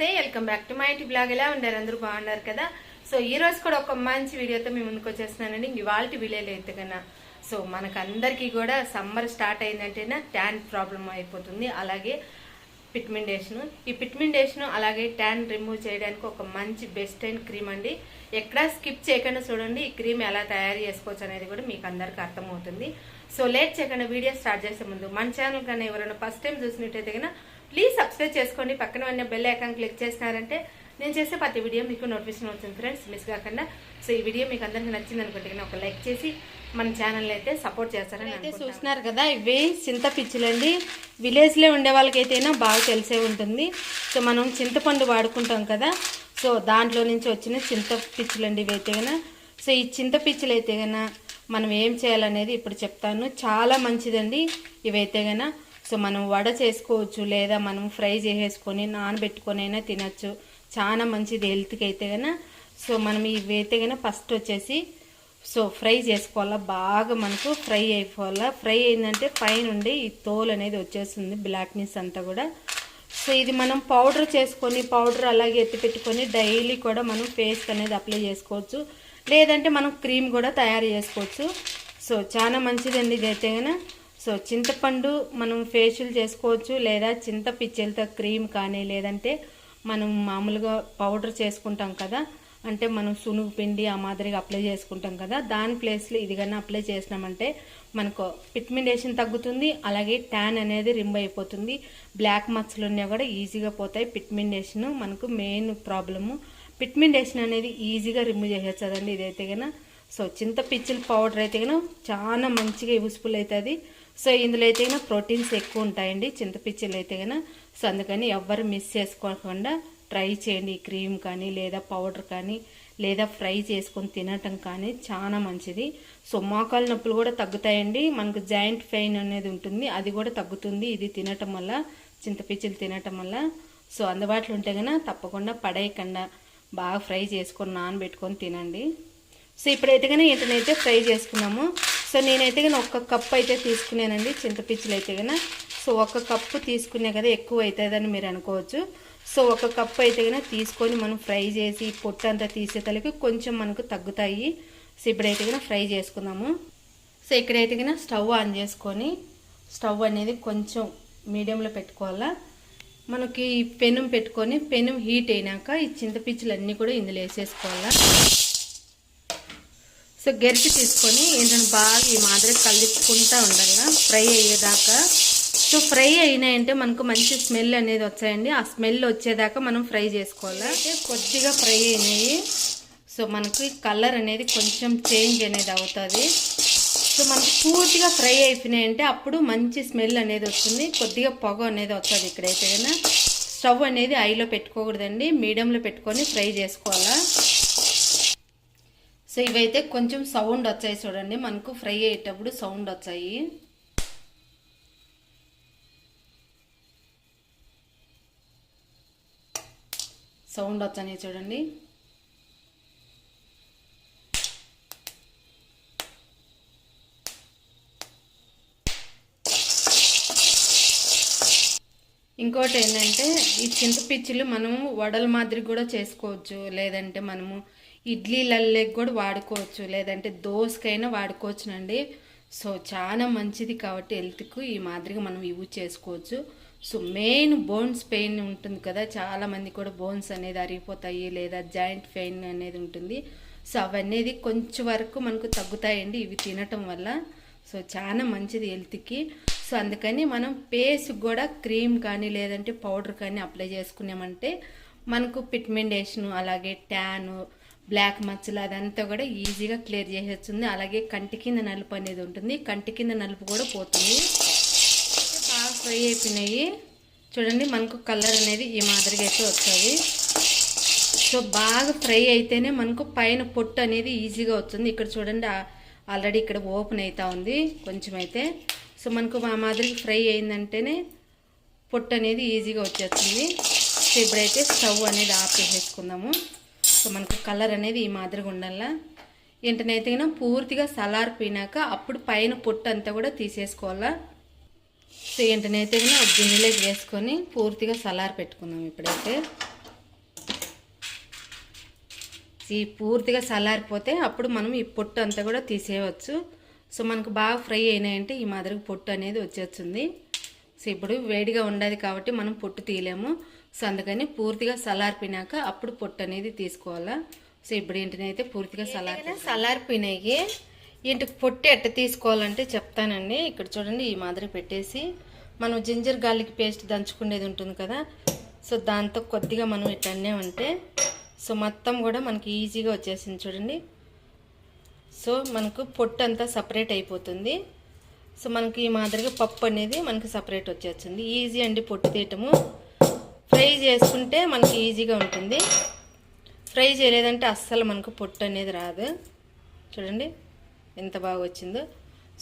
నమస్తే welcome back to my ఇంటి blog. ఎలా ఉన్నారు? అందరూ బాగున్నారు కదా? సో ఈ రోజు కూడా ఒక మంచి వీడియోతో మేము ముందుకు వచ్చేస్తున్నానండి. ఇవాళ వీడియోలో అయితే కన్నా సో మనకందరికీ కూడా సమ్మర్ స్టార్ట్ అయిందంటేనే ట్యాన్ ప్రాబ్లం అయిపోతుంది. అలాగే పిట్మిండేషన్ ఈ పిట్మిండేషన్ అలాగే ట్యాన్ రిమూవ్ చేయడానికి ఒక మంచి బెస్ట్ అండ్ క్రీమ్ అండి. ఎక్కడా స్కిప్ చేయకుండా చూడండి. ఈ క్రీమ్ ఎలా తయారు చేసుకోవచ్చు అనేది కూడా మీకు అందరికీ అర్థమవుతుంది. సో లేట్ చేయకుండా వీడియో స్టార్ట్ చేసే ముందు మన ఛానల్ కానీ ఎవరైనా ఫస్ట్ టైం చూసినట్టయితే కన్నా ప్లీజ్ సబ్స్క్రైబ్ చేసుకోండి. పక్కన ఉన్న బెల్ ఐకాన్ క్లిక్ చేసినారంటే నేను చేసే ప్రతి వీడియో మీకు నోటిఫికేషన్ అవుతుంది ఫ్రెండ్స్ మిస్ కాకుండా. సో ఈ వీడియో మీకు అందరికీ నచ్చింది అనుకుంటే కన్నా ఒక లైక్ చేసి మన ఛానల్ అయితే సపోర్ట్ చేస్తారని అయితే చూస్తున్నారు కదా ఇవి చింత పిచ్చులండి. విలేజ్లో ఉండే వాళ్ళకైతేనా బాగా తెలిసే ఉంటుంది. సో మనం చింతపండు వాడుకుంటాం కదా. సో దాంట్లో నుంచి వచ్చిన చింత పిచ్చులండి ఇవి అయితే కన్నా సో ఈ చింత పిచ్చులు అయితే కన్నా మనం ఏం చేయాలనేది ఇప్పుడు చెప్తాను. చాలా మంచిదండి ఇవైతే గన. సో మనం వడ చేసుకోవచ్చు లేదా మనం ఫ్రై చేసేసుకొని నానబెట్టుకొని అయినా తినచ్చు. చాలా మంచిది హెల్త్కి అయితే గన. సో మనం ఇవి అయితే గన ఫస్ట్ వచ్చేసి సో ఫ్రై చేసుకోవాలా బాగా మనకు ఫ్రై అయిపోవాలా. ఫ్రై అయిందంటే పైనుండి ఈ తోలు అనేది వచ్చేస్తుంది బ్లాక్నెస్ అంతా కూడా. సో ఇది మనం పౌడర్ చేసుకొని పౌడర్ అలాగే ఎత్తి పెట్టుకొని డైలీ కూడా మనం పేస్ట్ అనేది అప్లై చేసుకోవచ్చు. లేదంటే మనం క్రీమ్ కూడా తయారు చేసుకోవచ్చు. సో చాలా మంచిదండి ఇది కనుక సో చింతపండు మనం ఫేషియల్ చేసుకోవచ్చు లేదా చింత పిచ్చెలతో క్రీమ్ కానీ లేదంటే మనం మామూలుగా పౌడర్ చేసుకుంటాం కదా అంటే మనం సునుగు పిండి ఆ మాదిరిగా అప్లై చేసుకుంటాం కదా దాని ప్లేస్లో ఇది కానీ అప్లై చేసినామంటే మనకు పిట్మెంటేషన్ తగ్గుతుంది అలాగే ట్యాన్ అనేది రిమ్ అయిపోతుంది. బ్లాక్ మచ్చలు ఉన్నా కూడా ఈజీగా పోతాయి పిట్మెంటేషన్ మనకు మెయిన్ ప్రాబ్లము పిట్మెంటేషన్ అనేది ఈజీగా రిమూవ్ చేసేస్తుందండి ఇదైతే కనుక సో చింత పిచ్చిల పౌడర్ అయితే కనుక చాలా మంచిగా యూస్ఫుల్ అవుతుంది. సో ఇందులో అయితే కనుక ప్రోటీన్స్ ఎక్కువ ఉంటాయండి చింతపిచ్చిలు అయితే కనుక సో అందుకని ఎవ్వరు మిస్ చేసుకోకుండా ట్రై చేయండి. క్రీమ్ కానీ లేదా పౌడర్ కానీ లేదా ఫ్రై చేసుకొని తినటం కానీ చాలా మంచిది. సో మోకాలు నొప్పులు కూడా తగ్గుతాయండి. మనకు జాయింట్ పెయిన్ అనేది ఉంటుంది. అది కూడా తగ్గుతుంది. ఇది తినటం వల్ల చింతపిచ్చిలు తినటం వల్ల. సో అందుబాటులో ఉంటే కనుక తప్పకుండా పడేయకుండా బాగా ఫ్రై చేసుకొని నానబెట్టుకొని తినండి. సో ఇప్పుడైతే కనుక ఇతనైతే ఫ్రై చేసుకున్నాము సో నేనైతే కానీ ఒక్క కప్పు అయితే తీసుకున్నానండి. చింతపిచ్చులు అయితే కానీ సో ఒక కప్పు తీసుకునే కదా ఎక్కువ అవుతుందని మీరు అనుకోవచ్చు. సో ఒక కప్పు అయితే కానీ తీసుకొని మనం ఫ్రై చేసి పొట్టు అంతా తీసేతలకి కొంచెం మనకు తగ్గుతాయి. సో ఇప్పుడైతే కానీ ఫ్రై చేసుకుందాము. సో ఇక్కడైతే కానీ స్టవ్ ఆన్ చేసుకొని స్టవ్ అనేది కొంచెం మీడియంలో పెట్టుకోవాలా. మనకి పెనం పెట్టుకొని పెనం హీట్ అయినాక ఈ చింతపిచ్చులు అన్నీ కూడా ఇందులో వేసేసుకోవాలా. సో గెరిటి తీసుకొని ఏంటంటే బాగా ఈ మాదిరి కలుపుకుంటూ ఉండాలి ఫ్రై అయ్యేదాకా. సో ఫ్రై అయినాయంటే మనకు మంచి స్మెల్ అనేది వచ్చాయండి. ఆ స్మెల్ వచ్చేదాకా మనం ఫ్రై చేసుకోవాలి. అయితే కొద్దిగా ఫ్రై అయినాయి. సో మనకి కలర్ అనేది కొంచెం చేంజ్ అనేది అవుతుంది. సో మనకు పూర్తిగా ఫ్రై అయిపోయినాయంటే అప్పుడు మంచి స్మెల్ అనేది వస్తుంది. కొద్దిగా పొగ అనేది వస్తుంది ఇక్కడైతే కన్నా స్టవ్ అనేది ఐలో పెట్టుకోకూడదండి. మీడియంలో పెట్టుకొని ఫ్రై చేసుకోవాలా. సో ఇవైతే కొంచెం సౌండ్ వచ్చాయి చూడండి. మనకు ఫ్రై అయ్యేటప్పుడు సౌండ్ వచ్చాయి. సౌండ్ వచ్చాయి చూడండి. ఇంకోటి ఏంటంటే ఈ చింతపిచ్చులు మనము వడల మాదిరి కూడా చేసుకోవచ్చు. లేదంటే మనము ఇడ్లీలల్లోకి కూడా వాడుకోవచ్చు లేదంటే దోసకైనా వాడుకోవచ్చునండి. సో చాలా మంచిది కాబట్టి హెల్త్కు ఈ మాదిరిగా మనం యూజ్ చేసుకోవచ్చు. సో మెయిన్ బోన్స్ పెయిన్ ఉంటుంది కదా చాలామంది కూడా బోన్స్ అనేది అరిగిపోతాయి లేదా జాయింట్ పెయిన్ అనేది ఉంటుంది. సో అవన్నీ కొంచెం వరకు మనకు తగ్గుతాయండి ఇవి తినటం వల్ల. సో చాలా మంచిది హెల్త్కి. సో అందుకని మనం పేస్కి కూడా క్రీమ్ కానీ లేదంటే పౌడర్ కానీ అప్లై చేసుకున్నామంటే మనకు పిట్మెంటేషన్ అలాగే ట్యాను బ్లాక్ మచ్చలు అదంతా కూడా ఈజీగా క్లియర్ చేసేస్తుంది. అలాగే కంటి కింద నలుపు అనేది ఉంటుంది. కంటి కింద నలుపు కూడా పోతుంది. బాగా ఫ్రై అయిపోయినాయి. చూడండి మనకు కలర్ అనేది ఈ మాదిరిగా అయితే వస్తుంది. సో బాగా ఫ్రై అయితేనే మనకు పైన పొట్టు అనేది ఈజీగా వస్తుంది. ఇక్కడ చూడండి ఆల్రెడీ ఇక్కడ ఓపెన్ అవుతా ఉంది కొంచెం అయితే సో మనకు మా మాదిరికి ఫ్రై అయిందంటేనే పొట్టు అనేది ఈజీగా వచ్చేస్తుంది. సో ఇప్పుడైతే స్టవ్ అనేది ఆఫ్ చేసేసుకుందాము. సో మనకు కలర్ అనేది ఈ మాదిరిగా ఉండాలా? వెంటనైతే పూర్తిగా సలారిపోయినాక అప్పుడు పైన పొట్టు అంతా కూడా తీసేసుకోవాలా? సో వెంటనైతే గిన్నెలోకి వేసుకొని పూర్తిగా సలార్ పెట్టుకుందాం ఇప్పుడైతే. ఈ పూర్తిగా సలారిపోతే అప్పుడు మనం ఈ పొట్టు అంతా కూడా తీసేయవచ్చు. సో మనకు బాగా ఫ్రై అయినాయంటే ఈ మాదిరిగా పొట్టు అనేది వచ్చేస్తుంది. సో ఇప్పుడు వేడిగా ఉండదు కాబట్టి మనం పొట్టు తీయలేము. సో అందుకని పూర్తిగా చల్లారిపోయినాక అప్పుడు పొట్టు అనేది తీసుకోవాలా. సో ఇప్పుడు ఏంటనైతే పూర్తిగా చల్లారి చల్లారిపోయినాయి ఇంటికి పొట్టు ఎట్ట తీసుకోవాలంటే చెప్తానండి. ఇక్కడ చూడండి ఈ మాదిరి పెట్టేసి మనం జింజర్ గార్లిక్ పేస్ట్ దంచుకునేది ఉంటుంది కదా. సో దాంతో కొద్దిగా మనం ఇట్లనే ఉంటే సో మొత్తం కూడా మనకి ఈజీగా వచ్చేసింది చూడండి. సో మనకు పొట్టు అంతా సపరేట్ అయిపోతుంది. సో మనకి ఈ మాదిరిగా పప్పు అనేది మనకి సపరేట్ వచ్చేస్తుంది. ఈజీ అండి పొట్టు తీయటము. ఫ్రై చేసుకుంటే మనకి ఈజీగా ఉంటుంది. ఫ్రై చేయలేదంటే అస్సలు మనకు పొట్టు అనేది రాదు. చూడండి ఎంత బాగా వచ్చిందో.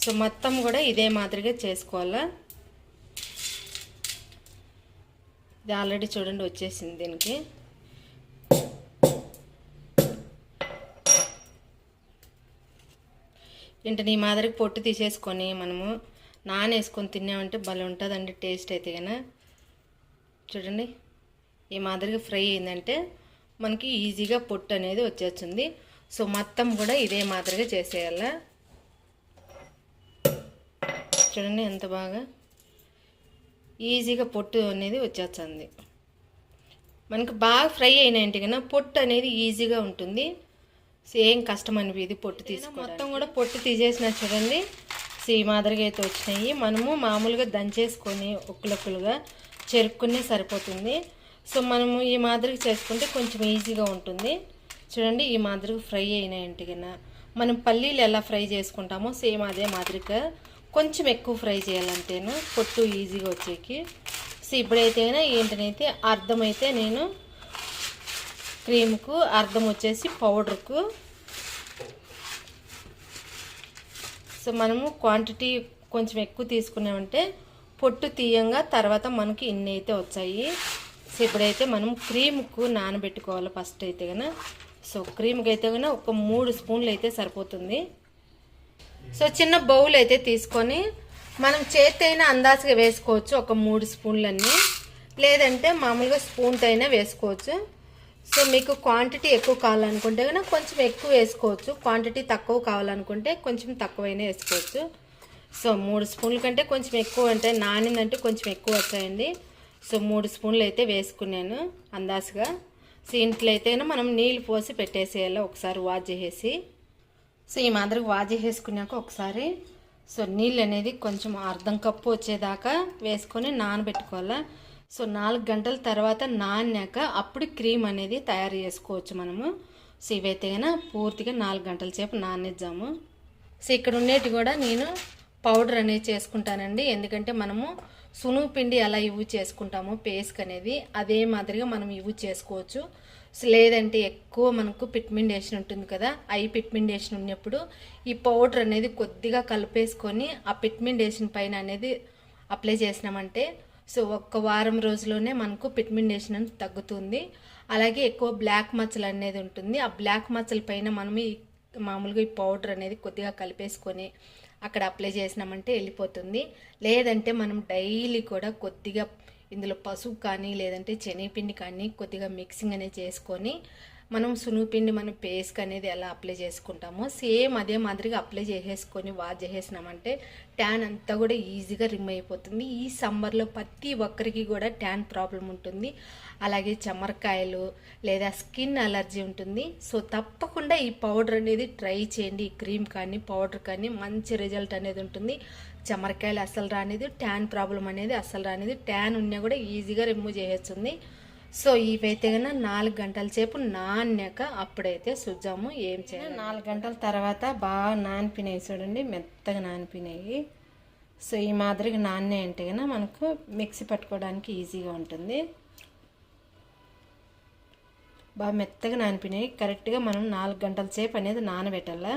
సో మొత్తం కూడా ఇదే మాదిరిగా చేసుకోవాలా? ఇది ఆల్రెడీ చూడండి వచ్చేసింది దీనికి. ఏంటని ఈ మాదిరికి పొట్టు తీసేసుకొని మనము నానేసుకొని తిన్నామంటే భలే ఉంటుందండి టేస్ట్ అయితే కనుక చూడండి. ఈ మాదిరిగా ఫ్రై అయిందంటే మనకి ఈజీగా పొట్టు అనేది వచ్చేస్తుంది. సో మొత్తం కూడా ఇదే మాదిరిగా చేసేయాల? చూడండి ఎంత బాగా ఈజీగా పొట్టు అనేది వచ్చేస్తుంది. మనకి బాగా ఫ్రై అయినాయంటే కన్నా పొట్టు అనేది ఈజీగా ఉంటుంది. సేమ్ కష్టం అనిపిది పొట్టు తీసుకో మొత్తం కూడా పొట్టు తీసేసిన చూడండి. సో ఈ మాదిరిగా అయితే వచ్చినాయి. మనము మామూలుగా దంచేసుకొని ఒక్కలొక్కలుగా చెరుక్కునే సరిపోతుంది. సో మనము ఈ మాదిరిగా చేసుకుంటే కొంచెం ఈజీగా ఉంటుంది. చూడండి ఈ మాదిరిగా ఫ్రై అయిన కన్నా మనం పల్లీలు ఎలా ఫ్రై చేసుకుంటామో సేమ్ అదే మాదిరిగా కొంచెం ఎక్కువ ఫ్రై చేయాలంటేను పొట్టు ఈజీగా వచ్చేకి. సో ఇప్పుడైతే ఏంటనైతే అర్థమైతే నేను క్రీమ్కు అర్థం వచ్చేసి పౌడర్కు. సో మనము క్వాంటిటీ కొంచెం ఎక్కువ తీసుకున్నామంటే పొట్టు తీయంగా తర్వాత మనకి ఇన్ని అయితే వచ్చాయి. సో ఇప్పుడైతే మనం క్రీమ్కు నానబెట్టుకోవాలి ఫస్ట్ అయితే కనుక సో క్రీమ్కి అయితే కనుక ఒక మూడు స్పూన్లు అయితే సరిపోతుంది. సో చిన్న బౌల్ అయితే తీసుకొని మనం చేతి అందాజుగా వేసుకోవచ్చు ఒక మూడు స్పూన్లన్నీ. లేదంటే మామూలుగా స్పూన్తో అయినా వేసుకోవచ్చు. సో మీకు క్వాంటిటీ ఎక్కువ కావాలనుకుంటే కనుక కొంచెం ఎక్కువ వేసుకోవచ్చు. క్వాంటిటీ తక్కువ కావాలనుకుంటే కొంచెం తక్కువైనా వేసుకోవచ్చు. సో మూడు స్పూన్ల కంటే కొంచెం ఎక్కువ అంటే నానిందంటే కొంచెం ఎక్కువ వచ్చాయండి సో మూడు స్పూన్లు అయితే వేసుకున్నాను అందాజుగా. సో ఇంట్లో అయితే మనం నీళ్ళు పోసి పెట్టేసేయాలి ఒకసారి వాష్ చేసేసి సో ఈ మాదిరి వాష్ చేసేసుకున్నాక ఒకసారి సో నీళ్ళు అనేది కొంచెం అర్ధం కప్పు వచ్చేదాకా వేసుకొని నానబెట్టుకోవాలా. సో నాలుగు గంటల తర్వాత నానాక అప్పుడు క్రీమ్ అనేది తయారు చేసుకోవచ్చు మనము. సో ఇవైతే పూర్తిగా నాలుగు గంటల సేపు నానేద్దాము. సో ఇక్కడ ఉండేటి కూడా నేను పౌడర్ అనేది చేసుకుంటానండి. ఎందుకంటే మనము సునువు పిండి ఎలా యూజ్ చేసుకుంటామో పేస్క్ అనేది. అదే మాదిరిగా మనం యూజ్ చేసుకోవచ్చు. లేదంటే ఎక్కువ మనకు పిట్మెండేషన్ ఉంటుంది కదా ఐ పిట్మెండేషన్ ఉన్నప్పుడు ఈ పౌడర్ అనేది కొద్దిగా కలిపేసుకొని ఆ పిట్మెండేషన్ పైన అనేది అప్లై చేసినామంటే సో ఒక్క వారం రోజులోనే మనకు పిట్మెండేషన్ అనేది తగ్గుతుంది. అలాగే ఎక్కువ బ్లాక్ మచ్చలు అనేది ఉంటుంది. ఆ బ్లాక్ మచ్చల పైన మనం ఈ మామూలుగా ఈ పౌడర్ అనేది కొద్దిగా కలిపేసుకొని అక్కడ అప్లై చేసినామంటే వెళ్ళిపోతుంది. లేదంటే మనం డైలీ కూడా కొద్దిగా ఇందులో పసుపు కానీ లేదంటే శనగపిండి కానీ కొద్దిగా మిక్సింగ్ అనేది చేసుకొని మనం సునుపిండి మనం పేస్ట్ అనేది ఎలా అప్లై చేసుకుంటామో సేమ్ అదే మాదిరిగా అప్లై చేసేసుకొని వాష్ చేసేసినామంటే ట్యాన్ అంతా కూడా ఈజీగా రిమ్ అయిపోతుంది. ఈ సమ్మర్లో ప్రతి ఒక్కరికి కూడా ట్యాన్ ప్రాబ్లం ఉంటుంది. అలాగే చెమరకాయలు లేదా స్కిన్ అలర్జీ ఉంటుంది. సో తప్పకుండా ఈ పౌడర్ అనేది ట్రై చేయండి. ఈ క్రీమ్ కానీ పౌడర్ కానీ మంచి రిజల్ట్ అనేది ఉంటుంది. చెమరకాయలు అస్సలు రానిది ట్యాన్ ప్రాబ్లం అనేది అస్సలు రానిది. ట్యాన్ ఉన్నా కూడా ఈజీగా రిమూవ్ చేసేస్తుంది. సో ఇవైతే కన్నా నాలుగు గంటల సేపు నానాక అప్పుడైతే సుజ్జాము ఏం చేయాలి? నాలుగు గంటల తర్వాత బాగా నానిపినాయి చూడండి మెత్తగా నానిపినాయి. సో ఈ మాదిరిగా నాన్నే అంటే కన్నా మనకు మిక్సీ పట్టుకోవడానికి ఈజీగా ఉంటుంది. బాగా మెత్తగా నానిపినాయి. కరెక్ట్గా మనం నాలుగు గంటల సేపు అనేది నానబెట్టాల.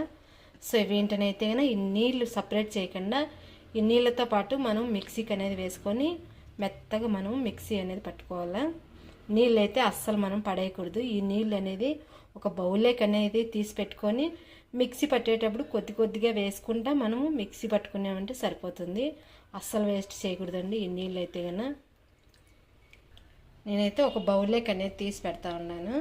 సో ఇవేంటనైతే కన్నా ఈ నీళ్ళు సపరేట్ చేయకుండా ఈ నీళ్ళతో పాటు మనం మిక్సీకి అనేది వేసుకొని మెత్తగా మనం మిక్సీ అనేది పట్టుకోవాలా. నీళ్ళు అయితే అస్సలు మనం పడేయకూడదు. ఈ నీళ్ళు అనేది ఒక బౌల్లోకి అనేది తీసి పెట్టుకొని మిక్సీ పట్టేటప్పుడు కొద్ది కొద్దిగా వేసుకుంటా మనము మిక్సీ పట్టుకున్నామంటే సరిపోతుంది. అస్సలు వేస్ట్ చేయకూడదండి ఈ నీళ్ళు అయితే కన్నా నేనైతే ఒక బౌల్లోకి అనేది తీసి పెడతా ఉన్నాను.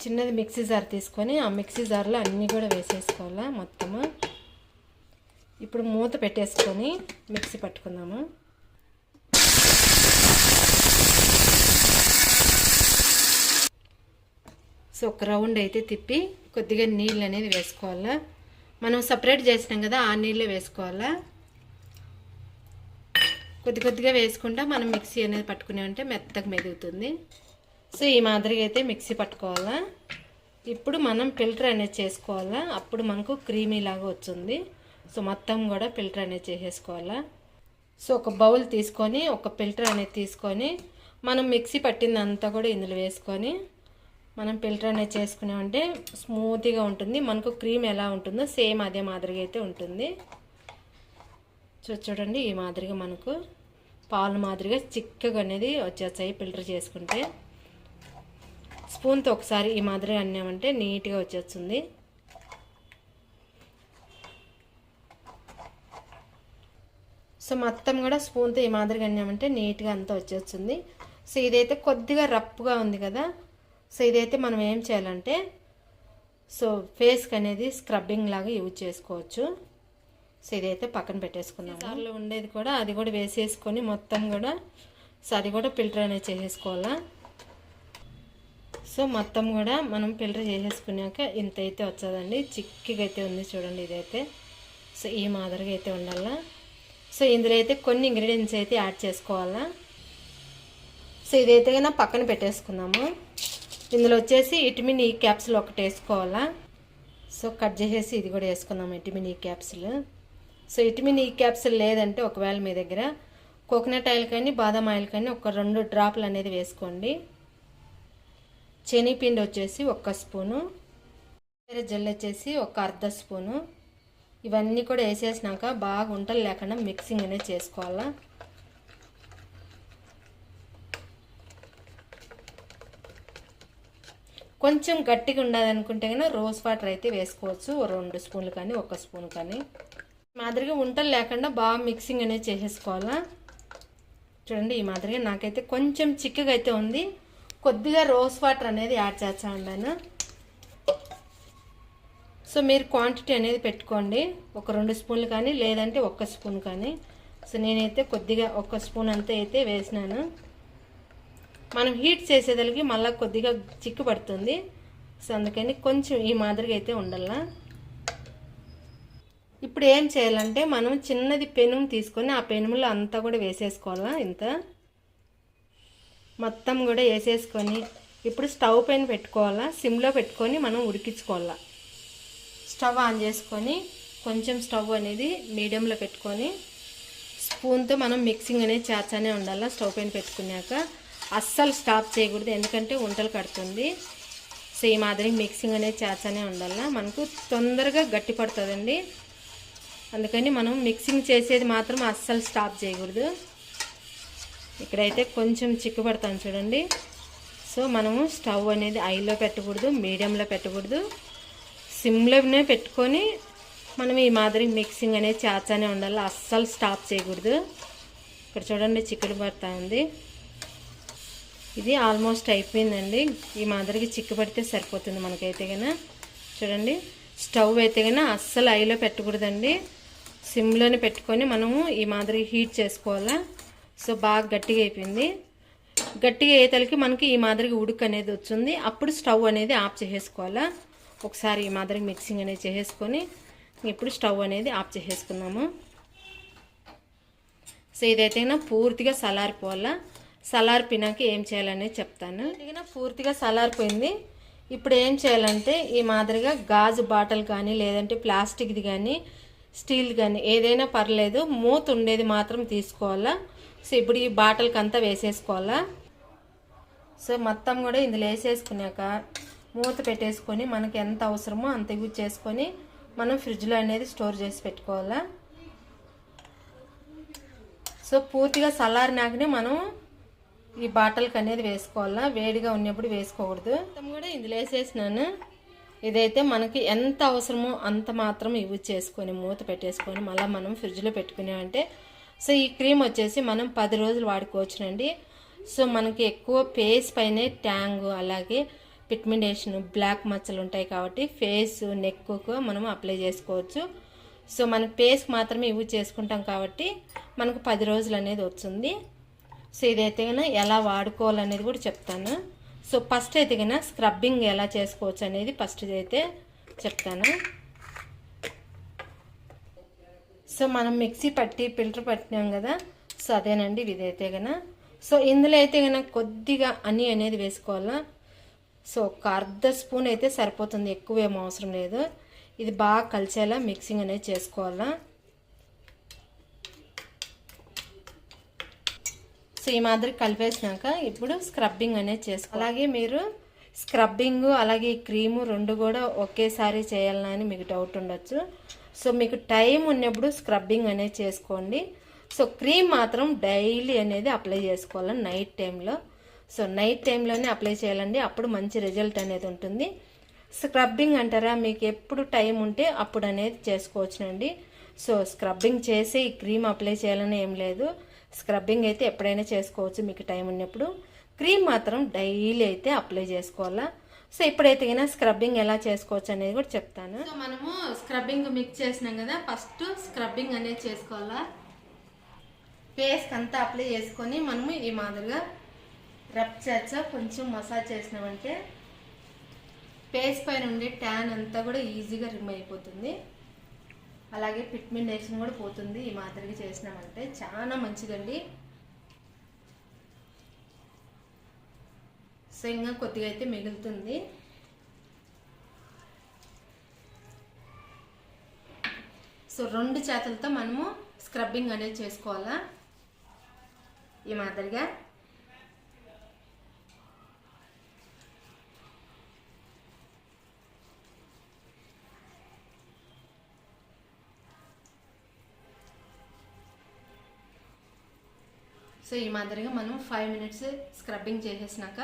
చిన్నది మిక్సీ జార్ తీసుకొని ఆ మిక్సీ జార్లో అన్నీ కూడా వేసేసుకోవాలా మొత్తము. ఇప్పుడు మూత పెట్టేసుకొని మిక్సీ పట్టుకుందాము. సో ఒక రౌండ్ అయితే తిప్పి కొద్దిగా నీళ్ళు అనేది వేసుకోవాలా. మనం సపరేట్ చేసినాం కదా ఆ నీళ్ళే వేసుకోవాలా. కొద్ది కొద్దిగా వేసుకుంటా మనం మిక్సీ అనేది పట్టుకునేమంటే మెత్తగా మెదుగుతుంది. సో ఈ మాదిరిగా అయితే మిక్సీ పట్టుకోవాలా. ఇప్పుడు మనం ఫిల్టర్ అనేది చేసుకోవాలా. అప్పుడు మనకు క్రీమీ లాగా వచ్చింది సో మొత్తం కూడా ఫిల్టర్ అనేది చేసేసుకోవాలా. సో ఒక బౌల్ తీసుకొని ఒక ఫిల్టర్ అనేది తీసుకొని మనం మిక్సీ పట్టిందంతా కూడా ఇందులో వేసుకొని మనం ఫిల్టర్ అనేది చేసుకున్నామంటే స్మూత్గా ఉంటుంది. మనకు క్రీమ్ ఎలా ఉంటుందో సేమ్ అదే మాదిరిగా అయితే ఉంటుంది. చూ చూడండి ఈ మాదిరిగా మనకు పాలు మాదిరిగా చిక్కగా అనేది వచ్చేస్తాయి ఫిల్టర్ చేసుకుంటే. స్పూన్తో ఒకసారి ఈ మాదిరిగా అన్నామంటే నీట్గా వచ్చేస్తుంది. సో మొత్తం కూడా స్పూన్తో ఈ మాదిరిగా అన్నామంటే నీట్గా అంతా వచ్చేస్తుంది. సో ఇదైతే కొద్దిగా రప్పుగా ఉంది కదా. సో ఇదైతే మనం ఏం చేయాలంటే సో ఫేస్కి అనేది స్క్రబ్బింగ్ లాగా యూజ్ చేసుకోవచ్చు. సో ఇదైతే పక్కన పెట్టేసుకున్నాం దానిలో ఉండేది కూడా అది కూడా వేసేసుకొని మొత్తం కూడా సో అది కూడా ఫిల్టర్ అనేది చేసేసుకోవాలా? సో మొత్తం కూడా మనం ఫిల్టర్ చేసేసుకున్నాక ఇంత అయితే వచ్చదండి. చిక్కిగా అయితే ఉంది చూడండి ఇదైతే. సో ఈ మాదిరిగా అయితే ఉండాలా? సో ఇందులో అయితే కొన్ని ఇంగ్రీడియంట్స్ అయితే యాడ్ చేసుకోవాలా? సో ఇదైతే కన్నా పక్కన పెట్టేసుకుందాము. ఇందులో వచ్చేసి ఇటమిన్ ఈ క్యాప్సుల్ ఒకటి వేసుకోవాలా? సో కట్ చేసేసి ఇది కూడా వేసుకుందాం ఇటమిన్ ఈ క్యాప్సుల్. సో ఇటమిన్ ఈ క్యాప్సుల్ లేదంటే ఒకవేళ మీ దగ్గర కోకోనట్ ఆయిల్ కానీ బాదం ఆయిల్ కానీ ఒక రెండు డ్రాప్లు అనేది వేసుకోండి. శనగపిండి వచ్చేసి ఒక్క స్పూను. వేరే జెల్ వచ్చేసి ఒక అర్ధ స్పూను. ఇవన్నీ కూడా వేసేసినాక బాగా ఉంటలు లేకుండా మిక్సింగ్ అనేది చేసుకోవాలా? కొంచెం గట్టిగా ఉండదనుకుంటే కనుక రోజ్ వాటర్ అయితే వేసుకోవచ్చు. రెండు స్పూన్లు కానీ ఒక స్పూన్ కానీ. మాదిరిగా ఉంటలు లేకుండా బాగా మిక్సింగ్ అనేది చేసేసుకోవాలా. చూడండి ఈ మాదిరిగా నాకైతే కొంచెం చిక్కగా అయితే ఉంది. కొద్దిగా రోజ్ వాటర్ అనేది యాడ్ చేస్తా ఉన్నాను. సో మీరు క్వాంటిటీ అనేది పెట్టుకోండి. ఒక రెండు స్పూన్లు కానీ లేదంటే ఒక్క స్పూన్ కానీ. సో నేనైతే కొద్దిగా ఒక్క స్పూన్ అంతా అయితే వేసినాను. మనం హీట్ చేసేదానికి మళ్ళీ కొద్దిగా చిక్కు పడుతుంది సో అందుకని కొంచెం ఈ మాదిరిగా అయితే ఉండాలా. ఇప్పుడు ఏం చేయాలంటే మనం చిన్నది పెనుము తీసుకొని ఆ పెనుములో అంతా కూడా వేసేసుకోవాలా ఇంత. మొత్తం కూడా వేసేసుకొని ఇప్పుడు స్టవ్ పైన పెట్టుకోవాలా సిమ్లో పెట్టుకొని మనం ఉడికించుకోవాలా. స్టవ్ ఆన్ చేసుకొని కొంచెం స్టవ్ అనేది మీడియంలో పెట్టుకొని స్పూన్తో మనం మిక్సింగ్ అనేది చేర్చానే ఉండాలి స్టవ్ పైన పెట్టుకున్నాక. అస్సలు స్టాప్ చేయకూడదు ఎందుకంటే వంటలు కడుతుంది. సో ఈ మాదిరి మిక్సింగ్ అనేది చేస్తూనే ఉండాలి? మనకు తొందరగా గట్టి పడుతుందండి. అందుకని మనం మిక్సింగ్ చేసేది మాత్రం అస్సలు స్టాప్ చేయకూడదు. ఇక్కడైతే కొంచెం చిక్కు పడతాను చూడండి. సో మనము స్టవ్ అనేది ఐలో పెట్టకూడదు మీడియంలో పెట్టకూడదు. సిమ్లోనే పెట్టుకొని మనం ఈ మాదిరి మిక్సింగ్ అనేది చేస్తూనే ఉండాలి? అస్సలు స్టాప్ చేయకూడదు. ఇక్కడ చూడండి చిక్కుడు పడతా ఉంది. ఇది ఆల్మోస్ట్ అయిపోయిందండి. ఈ మాదిరిగా చిక్కు పడితే సరిపోతుంది మనకైతే కన్నా చూడండి స్టవ్ అయితే కన్నా అస్సలు ఐలో పెట్టకూడదండి. సిమ్లోనే పెట్టుకొని మనము ఈ మాదిరి హీట్ చేసుకోవాలా. సో బాగా గట్టిగా అయిపోయింది. గట్టిగా అయ్యేతలకి మనకి ఈ మాదిరిగా ఉడుకు అనేది వచ్చింది అప్పుడు స్టవ్ అనేది ఆఫ్ చేసేసుకోవాలా. ఒకసారి ఈ మాదిరి మిక్సింగ్ అనేది చేసేసుకొని ఇప్పుడు స్టవ్ అనేది ఆఫ్ చేసేసుకున్నాము సో ఇదైతే పూర్తిగా సలారిపోవాలా. సలారిపోయినాక ఏం చేయాలనేది చెప్తాను. ఇదిగిన పూర్తిగా సలారిపోయింది. ఇప్పుడు ఏం చేయాలంటే ఈ మాదిరిగా గాజు బాటిల్ కానీ లేదంటే ప్లాస్టిక్ది కానీ స్టీల్ కానీ ఏదైనా పర్లేదు మూత ఉండేది మాత్రం తీసుకోవాలా. సో ఇప్పుడు ఈ బాటిల్కి అంతా వేసేసుకోవాలా. సో మొత్తం కూడా ఇందులో వేసేసుకున్నాక మూత పెట్టేసుకొని మనకి ఎంత అవసరమో అంత యూజ్ చేసుకొని మనం ఫ్రిడ్జ్లో అనేది స్టోర్ చేసి పెట్టుకోవాలా. సో పూర్తిగా చల్లారినాకనే మనం ఈ బాటల్కి అనేది వేసుకోవాలా? వేడిగా ఉన్నప్పుడు వేసుకోకూడదు. మొత్తం కూడా ఇందులో వేసేసినాను. ఇదైతే మనకి ఎంత అవసరమో అంత మాత్రం యూజ్ చేసుకొని మూత పెట్టేసుకొని మళ్ళీ మనం ఫ్రిడ్జ్లో పెట్టుకున్నామంటే సో ఈ క్రీమ్ వచ్చేసి మనం పది రోజులు వాడుకోవచ్చునండి. సో మనకి ఎక్కువ ఫేస్ పైనే ట్యాంగ్ అలాగే పిట్మెంటేషన్ బ్లాక్ మచ్చలు ఉంటాయి కాబట్టి ఫేస్ నెక్కు మనం అప్లై చేసుకోవచ్చు. సో మన ఫేస్కి మాత్రమే యూజ్ చేసుకుంటాం కాబట్టి మనకు పది రోజులు అనేది వస్తుంది. సో ఇదైతే ఎలా వాడుకోవాలనేది కూడా చెప్తాను. సో ఫస్ట్ అయితే కన్నా స్క్రబ్బింగ్ ఎలా చేసుకోవచ్చు అనేది ఫస్ట్ అయితే చెప్తాను. సో మనం మిక్సీ పట్టి ఫిల్టర్ పట్టినాం కదా సో అదేనండి ఇదైతే కన్నా సో ఇందులో అయితే కనుక కొద్దిగా అని అనేది వేసుకోవాలా. సో ఒక అర్ధ స్పూన్ అయితే సరిపోతుంది ఎక్కువ ఏం అవసరం లేదు. ఇది బాగా కలిసేలా మిక్సింగ్ అనేది చేసుకోవాలా. సో ఈ మాదిరి కలిపేసినాక ఇప్పుడు స్క్రబ్బింగ్ అనేది చేసుకో అలాగే మీరు స్క్రబ్బింగ్ అలాగే ఈ క్రీము రెండు కూడా ఒకేసారి చేయాలని అని మీకు డౌట్ ఉండొచ్చు. సో మీకు టైం ఉన్నప్పుడు స్క్రబ్బింగ్ అనేది చేసుకోండి. సో క్రీమ్ మాత్రం డైలీ అనేది అప్లై చేసుకోవాలి నైట్ టైంలో సో నైట్ టైంలోనే అప్లై చేయాలండి. అప్పుడు మంచి రిజల్ట్ అనేది ఉంటుంది. స్క్రబ్బింగ్ అంటారా? మీకు ఎప్పుడు టైం ఉంటే అప్పుడు అనేది చేసుకోవచ్చునండి. సో స్క్రబ్బింగ్ చేసి ఈ క్రీమ్ అప్లై చేయాలని ఏం లేదు. స్క్రబ్బింగ్ అయితే ఎప్పుడైనా చేసుకోవచ్చు మీకు టైం ఉన్నప్పుడు. క్రీమ్ మాత్రం డైలీ అయితే అప్లై చేసుకోవాలా? సో ఇప్పుడైతే కన్నా స్క్రబ్బింగ్ ఎలా చేసుకోవచ్చు అనేది కూడా చెప్తాను. సో మనము స్క్రబ్బింగ్ మిక్స్ చేసినాం కదా ఫస్ట్ స్క్రబ్బింగ్ అనేది చేసుకోవాలా? ఫేస్కి అంతా అప్లై చేసుకొని మనము ఈ మాదిరిగా రబ్ చేచ్చా కొంచెం మసాజ్ చేసినామంటే ఫేస్ పైన ఉండే ట్యాన్ అంతా కూడా ఈజీగా రిమూవ్ అయిపోతుంది. అలాగే పిట్మెంటేషన్ కూడా పోతుంది. ఈ మాదిరిగా చేసినామంటే చాలా మంచిదండి. సో ఇంకా కొద్దిగా అయితే మిగులుతుంది. సో రెండు చేతులతో మనము స్క్రబ్బింగ్ అనేది చేసుకోవాలా? ఈ మాదిరిగా. సో ఈ మాదిరిగా మనం ఫైవ్ మినిట్స్ స్క్రబ్బింగ్ చేసేసినాక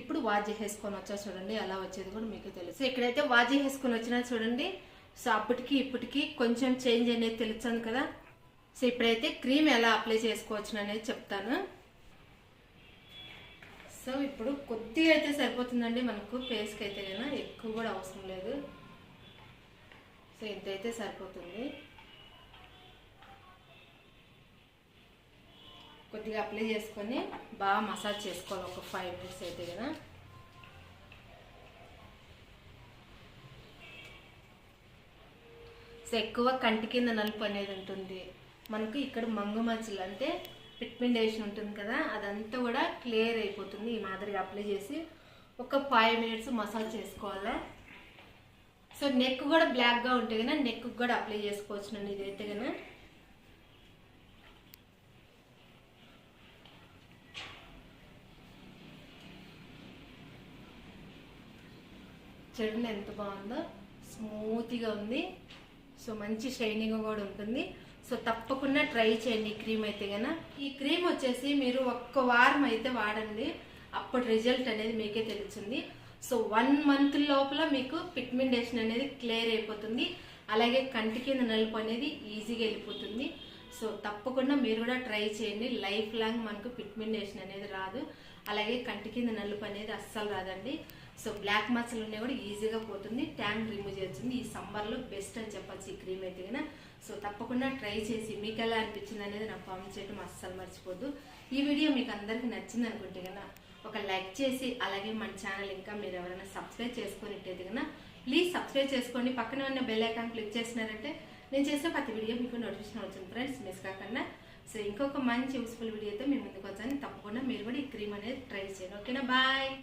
ఇప్పుడు వాష్ చేసుకొని వచ్చా చూడండి ఎలా వచ్చేది కూడా మీకు తెలుసు. ఇక్కడైతే వాష్ చేసేసుకొని వచ్చినా చూడండి. సో అప్పటికి ఇప్పటికి కొంచెం చేంజ్ అనేది తెలుస్తుంది కదా. సో ఇప్పుడైతే క్రీమ్ ఎలా అప్లై చేసుకోవచ్చు అనేది చెప్తాను. సో ఇప్పుడు కొద్దిగా అయితే సరిపోతుందండి మనకు ఫేస్కి అయితే కన్నా ఎక్కువ కూడా అవసరం లేదు. సో ఇంతైతే సరిపోతుంది. కొద్దిగా అప్లై చేసుకొని బాగా మసాజ్ చేసుకోవాలి. ఒక ఫైవ్ మినిట్స్ అయితే కదా. సో ఎక్కువ కంటి కింద నలుపు అనేది ఉంటుంది. మనకు ఇక్కడ మంగు మచ్చలు అంటే పిట్మెంటేషన్ ఉంటుంది కదా అదంతా కూడా క్లియర్ అయిపోతుంది. ఈ మాదిరిగా అప్లై చేసి ఒక ఫైవ్ మినిట్స్ మసాజ్ చేసుకోవాలి? సో నెక్ కూడా బ్లాక్గా ఉంటే కదా నెక్ కూడా అప్లై చేసుకోవచ్చు నన్ను ఇదైతే కదా. చూడండి ఎంత బాగుందో స్మూత్గా ఉంది. సో మంచి షైనింగ్ కూడా ఉంటుంది. సో తప్పకుండా ట్రై చేయండి ఈ క్రీమ్ అయితే కనుక ఈ క్రీమ్ వచ్చేసి మీరు ఒక్క వారం అయితే వాడండి. అప్పుడు రిజల్ట్ అనేది మీకే తెలుస్తుంది. సో వన్ మంత్ లోపల మీకు పిగ్మెంటేషన్ అనేది క్లియర్ అయిపోతుంది. అలాగే కంటి కింద నలుపు అనేది ఈజీగా వెళ్ళిపోతుంది. సో తప్పకుండా మీరు కూడా ట్రై చేయండి. లైఫ్ లాంగ్ మనకు పిగ్మెంటేషన్ అనేది రాదు. అలాగే కంటి కింద నలుపు అనేది అస్సలు రాదండి. సో బ్లాక్ మచ్చలు ఉన్నాయి కూడా ఈజీగా పోతుంది. ట్యాంక్ రిమూవ్ చేస్తుంది. ఈ సమ్మర్లో బెస్ట్ అని చెప్పచ్చు ఈ క్రీమ్ అయితే కనుక సో తప్పకుండా ట్రై చేసి మీకు ఎలా అనిపించింది అనేది నాకు కామెంట్ చేయడం అస్సలు మర్చిపోద్దు. ఈ వీడియో మీకు అందరికీ నచ్చింది అనుకుంటే కనుక ఒక లైక్ చేసి అలాగే మన ఛానల్ ఇంకా మీరు ఎవరైనా సబ్స్క్రైబ్ చేసుకున్నట్టయితే కనుక ప్లీజ్ సబ్స్క్రైబ్ చేసుకోండి. పక్కన ఉన్న బెల్ ఐకాన్ క్లిక్ చేసినారంటే నేను చేసే ప్రతి వీడియో మీకు నోటిఫికేషన్ వచ్చింది ఫ్రెండ్స్. మిస్ కాకుండా. సో ఇంకొక మంచి యూస్ఫుల్ వీడియోతో మీ ముందుకు వచ్చాను. తప్పకుండా మీరు కూడా ఈ క్రీమ్ అనేది ట్రై చేయండి. ఓకేనా? బాయ్.